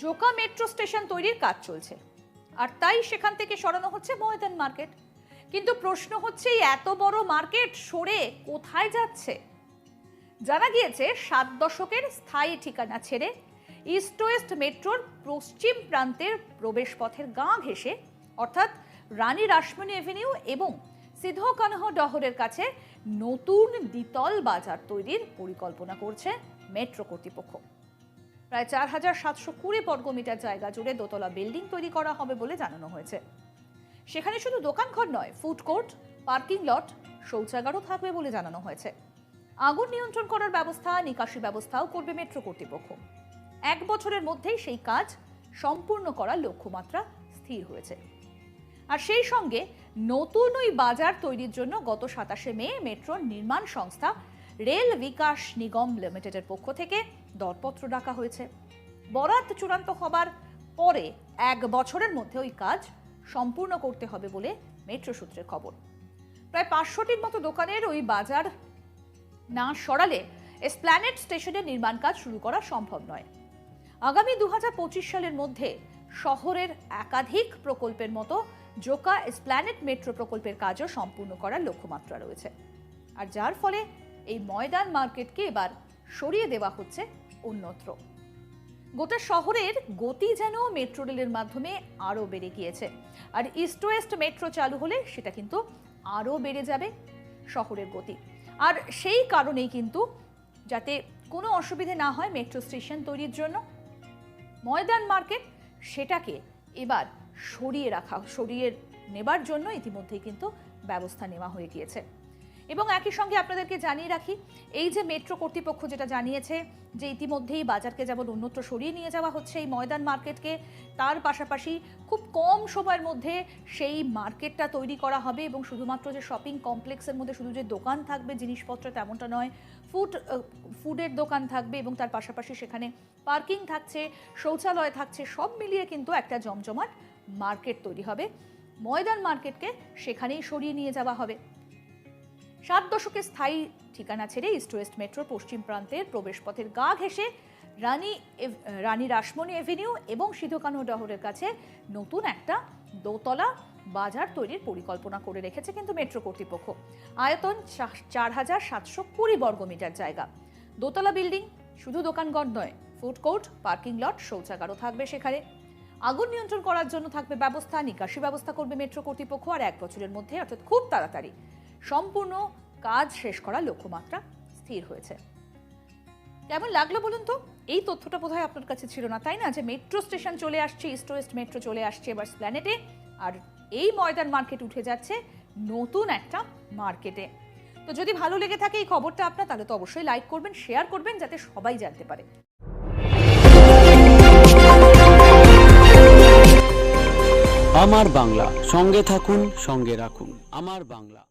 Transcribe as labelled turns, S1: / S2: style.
S1: Joka metro station তৈরির কাজ চলছে। আর তাই সেখান থেকে সরানো হচ্ছে ময়দান মার্কেট। কিন্তু প্রশ্ন হচ্ছে এত বড় মার্কেট সরে কোথায় যাচ্ছে? জানা গিয়েছে, সাত দশকের স্থায়ী ঠিকানা ছেড়ে ইস্ট ওয়েস্ট মেট্রোর পশ্চিম প্রান্তের প্রবেশপথের গা ঘেঁষে, অর্থাৎ রানী রাসমণি এভিনিউ এবং সিধো কানহ ডহরের কাছে নতুন দ্বিতল বাজার তৈরির পরিকল্পনা করছে মেট্রো কর্তৃপক্ষ। প্রায় চার হাজার সাতশো কুড়ি বর্গমিটার জায়গা জুড়ে দোতলা বিল্ডিং তৈরি করা হবে বলে জানানো হয়েছে। সেখানে শুধু দোকানঘর নয়, ফুড কোর্ট, পার্কিং লট, শৌচাগারও থাকবে বলে জানানো হয়েছে। আগুন নিয়ন্ত্রণ করার ব্যবস্থা, নিকাশি ব্যবস্থাও করবে মেট্রো কর্তৃপক্ষ। এক বছরের মধ্যেই সেই কাজ সম্পূর্ণ করার লক্ষ্যমাত্রা স্থির হয়েছে। আর সেই সঙ্গে নতুন ওই বাজার তৈরির জন্য গত সাতাশে মে মেট্রোর নির্মাণ সংস্থা রেল বিকাশ নিগম লিমিটেডের পক্ষ থেকে দরপত্র ডাকা হয়েছে। বরাত চূড়ান্ত হবার পরে এক বছরের মধ্যে ওই কাজ সম্পূর্ণ করতে হবে বলে মেট্রো সূত্রের খবর। প্রায় পাঁচশোটির মতো দোকানের ওই বাজার না সরালে এসপ্ল্যানেট স্টেশনের নির্মাণ কাজ শুরু করা সম্ভব নয়। আগামী দু হাজার পঁচিশ সালের মধ্যে শহরের একাধিক প্রকল্পের মতো জোকা এসপ্ল্যানেট মেট্রো প্রকল্পের কাজও সম্পূর্ণ করার লক্ষ্যমাত্রা রয়েছে। আর যার ফলে এই ময়দান মার্কেটকে এবার সরিয়ে দেওয়া হচ্ছে অন্যত্র। গোটা শহরের গতি যেন মেট্রো রেলের মাধ্যমে আরও বেড়ে গিয়েছে। আর ইস্ট ওয়েস্ট মেট্রো চালু হলে সেটা কিন্তু আরও বেড়ে যাবে শহরের গতি। আর সেই কারণেই কিন্তু যাতে কোনো অসুবিধে না হয় মেট্রো স্টেশন তৈরির জন্য, ময়দান মার্কেট সেটাকে এবার সরিয়ে রাখা, সরিয়ে নেবার জন্য ইতিমধ্যেই কিন্তু ব্যবস্থা নেওয়া হয়ে গিয়েছে। এবং একই সঙ্গে আপনাদেরকে জানিয়ে রাখি, এই যে মেট্রো কর্তৃপক্ষ যেটা জানিয়েছে যে ইতিমধ্যেই বাজারকে যেমন অন্যত্র সরিয়ে নিয়ে যাওয়া হচ্ছে এই ময়দান মার্কেটকে, তার পাশাপাশি খুব কম সময়ের মধ্যে সেই মার্কেটটা তৈরি করা হবে এবং শুধুমাত্র যে শপিং কমপ্লেক্সের মধ্যে শুধু যে দোকান থাকবে জিনিসপত্র তেমনটা নয়, ফুড ফুডের দোকান থাকবে এবং তার পাশাপাশি সেখানে পার্কিং থাকছে, শৌচালয় থাকছে, সব মিলিয়ে কিন্তু একটা জমজমাট মার্কেট তৈরি হবে। ময়দান মার্কেটকে সেখানেই সরিয়ে নিয়ে যাওয়া হবে। সাত দশকের স্থায়ী ঠিকানা ছেড়ে ইস্ট ওয়েস্ট মেট্রো পশ্চিম প্রান্তের প্রবেশপথের গা ঘেঁষে রানী রানী রাসমণি এভিনিউ এবং সিধুকানু ডহরের কাছে নতুন একটা দোতলা বাজার তৈরির পরিকল্পনা করে রেখেছে কিন্তু মেট্রো কর্তৃপক্ষ। আয়তন চার হাজার সাতশো কুড়ি বর্গমিটার জায়গা। দোতলা বিল্ডিং শুধু দোকানঘর নয়, ফুড কোর্ট, পার্কিং লট, শৌচাগারও থাকবে সেখানে। আগুন নিয়ন্ত্রণ করার জন্য থাকবে ব্যবস্থা, নিকাশি ব্যবস্থা করবে মেট্রো কর্তৃপক্ষ আর এক বছরের মধ্যে, অর্থাৎ খুব তাড়াতাড়ি। সম্পূর্ণ কাজ শেষ করার লক্ষ্যমাত্রা স্থির হয়েছে। কেমন লাগল বলুন তো? এই তথ্যটা বোধহয় আপনার কাছে ছিল না, তাই না? যে মেট্রো স্টেশন চলে আসছে ইস্ট ওয়েস্ট মেট্রো চলে আসছে এবার প্ল্যানেটে আর এই ময়দান মার্কেট উঠে যাচ্ছে নতুন একটা মার্কেটে তো যদি ভালো লেগে থাকে এই খবরটা আপনার, তাহলে তো অবশ্যই লাইক করবেন শেয়ার করবেন, যাতে সবাই জানতে পারে।
S2: আমার বাংলা, সঙ্গে থাকুন, সঙ্গে রাখুন। আমার বাংলা।